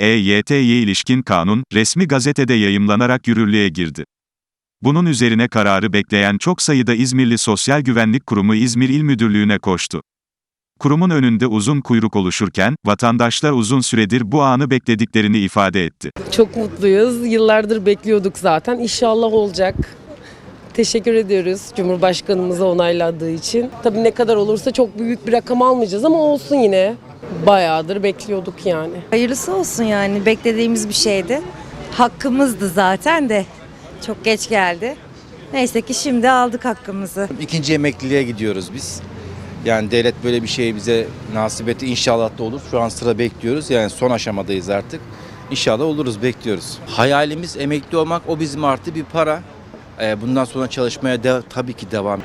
EYT'ye ilişkin kanun, resmi gazetede yayımlanarak yürürlüğe girdi. Bunun üzerine kararı bekleyen çok sayıda İzmirli Sosyal Güvenlik Kurumu İzmir İl Müdürlüğü'ne koştu. Kurumun önünde uzun kuyruk oluşurken, vatandaşlar uzun süredir bu anı beklediklerini ifade etti. Çok mutluyuz. Yıllardır bekliyorduk zaten. İnşallah olacak. Teşekkür ediyoruz Cumhurbaşkanımıza onayladığı için. Tabii ne kadar olursa çok büyük bir rakam almayacağız ama olsun yine. Bayağıdır bekliyorduk yani. Hayırlısı olsun yani beklediğimiz bir şeydi. Hakkımızdı zaten de çok geç geldi. Neyse ki şimdi aldık hakkımızı. İkinci emekliliğe gidiyoruz biz. Yani devlet böyle bir şey bize nasip etti. İnşallah da olur. Şu an sıra bekliyoruz. Yani son aşamadayız artık. İnşallah oluruz, bekliyoruz. Hayalimiz emekli olmak. O bizim artı bir para. Ee, Bundan sonra çalışmaya de, tabii ki devam